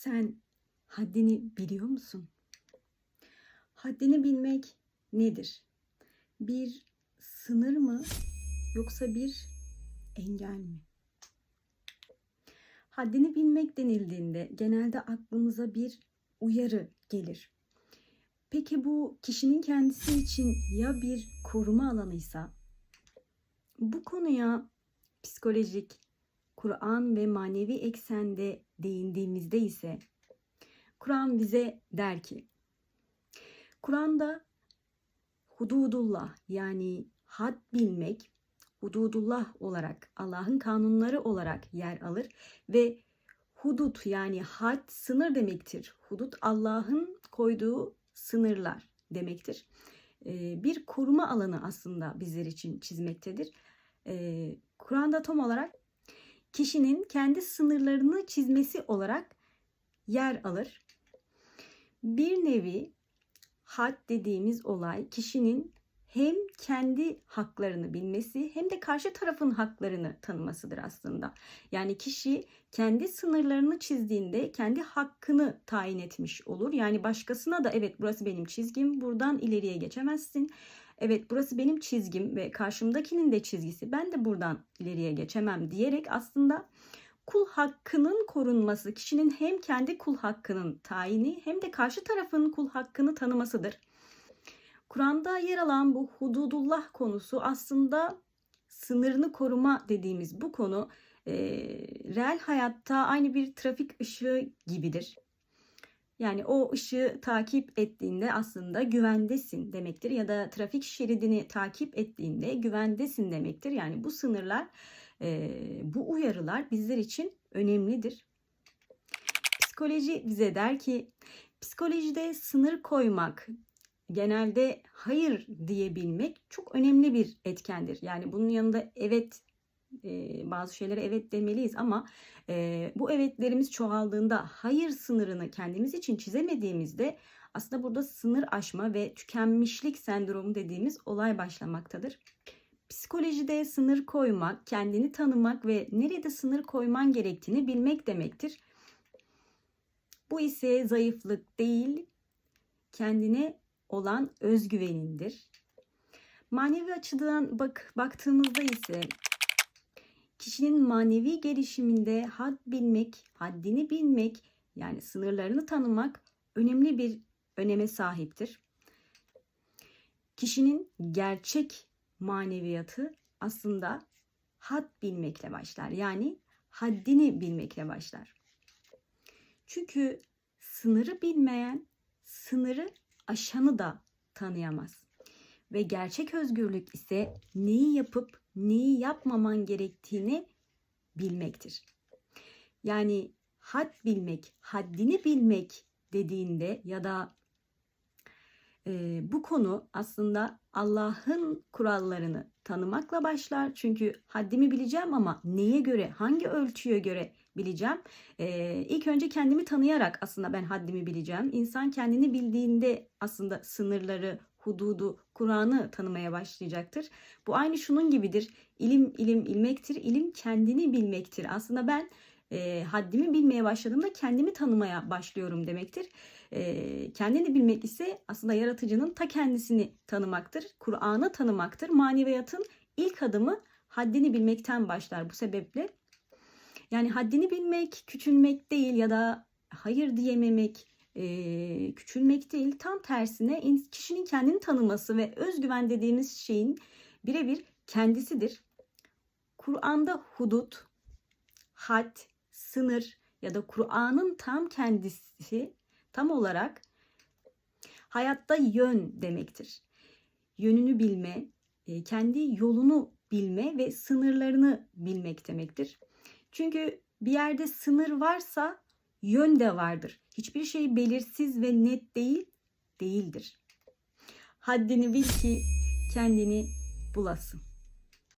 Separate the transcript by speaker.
Speaker 1: Sen haddini biliyor musun? Haddini bilmek nedir? Bir sınır mı yoksa bir engel mi? Haddini bilmek denildiğinde genelde aklımıza bir uyarı gelir. Peki bu kişinin kendisi için ya bir koruma alanıysa? Bu konuya psikolojik, Kur'an ve manevi eksende değindiğimizde ise Kur'an bize der ki Kur'an'da hududullah yani had bilmek hududullah olarak Allah'ın kanunları olarak yer alır ve hudut yani had sınır demektir. Hudut Allah'ın koyduğu sınırlar demektir. Ee, bir koruma alanı aslında bizler için çizmektedir. Ee, Kur'an'da tam olarak kişinin kendi sınırlarını çizmesi olarak yer alır. Bir nevi had dediğimiz olay kişinin hem kendi haklarını bilmesi hem de karşı tarafın haklarını tanımasıdır aslında. Yani kişi kendi sınırlarını çizdiğinde kendi hakkını tayin etmiş olur. Yani başkasına da evet burası benim çizgim buradan ileriye geçemezsin. Evet burası benim çizgim ve karşımdakinin de çizgisi. Ben de buradan ileriye geçemem diyerek aslında kul hakkının korunması, kişinin hem kendi kul hakkının tayini hem de karşı tarafın kul hakkını tanımasıdır. Kur'an'da yer alan bu hududullah konusu aslında sınırını koruma dediğimiz bu konu e, reel hayatta aynı bir trafik ışığı gibidir. Yani o ışığı takip ettiğinde aslında güvendesin demektir ya da trafik şeridini takip ettiğinde güvendesin demektir. Yani bu sınırlar, e, bu uyarılar bizler için önemlidir. Psikoloji bize der ki psikolojide sınır koymak, genelde hayır diyebilmek çok önemli bir etkendir. Yani bunun yanında evet bazı şeylere evet demeliyiz ama bu evetlerimiz çoğaldığında hayır sınırını kendimiz için çizemediğimizde aslında burada sınır aşma ve tükenmişlik sendromu dediğimiz olay başlamaktadır. Psikolojide sınır koymak, kendini tanımak ve nerede sınır koyman gerektiğini bilmek demektir. Bu ise zayıflık değil, kendine olan özgüvenindir. Manevi açıdan bak baktığımızda ise kişinin manevi gelişiminde had bilmek, haddini bilmek yani sınırlarını tanımak önemli bir öneme sahiptir. Kişinin gerçek maneviyatı aslında had bilmekle başlar. Yani haddini bilmekle başlar. Çünkü sınırı bilmeyen sınırı aşanı da tanıyamaz. Ve gerçek özgürlük ise neyi yapıp neyi yapmaman gerektiğini bilmektir. Yani had bilmek, haddini bilmek dediğinde ya da e, bu konu aslında Allah'ın kurallarını tanımakla başlar. Çünkü haddimi bileceğim ama neye göre, hangi ölçüye göre bileceğim? E, ilk önce kendimi tanıyarak aslında ben haddimi bileceğim. İnsan kendini bildiğinde aslında sınırları, hududu, Kur'an'ı tanımaya başlayacaktır. Bu aynı şunun gibidir. İlim ilim ilmektir, ilim kendini bilmektir. Aslında ben e, haddimi bilmeye başladığımda kendimi tanımaya başlıyorum demektir. E, kendini bilmek ise aslında yaratıcının ta kendisini tanımaktır. Kur'an'ı tanımaktır. Maneviyatın ilk adımı haddini bilmekten başlar bu sebeple. Yani haddini bilmek, küçülmek değil ya da hayır diyememek, e, küçülmek değil. Tam tersine kişinin kendini tanıması ve özgüven dediğimiz şeyin birebir kendisidir. Kur'an'da hudut, had, sınır ya da Kur'an'ın tam kendisi tam olarak hayatta yön demektir. Yönünü bilme, kendi yolunu bilme ve sınırlarını bilmek demektir. Çünkü bir yerde sınır varsa yön de vardır. Hiçbir şey belirsiz ve net değil, değildir. Haddini bil ki kendini bulasın.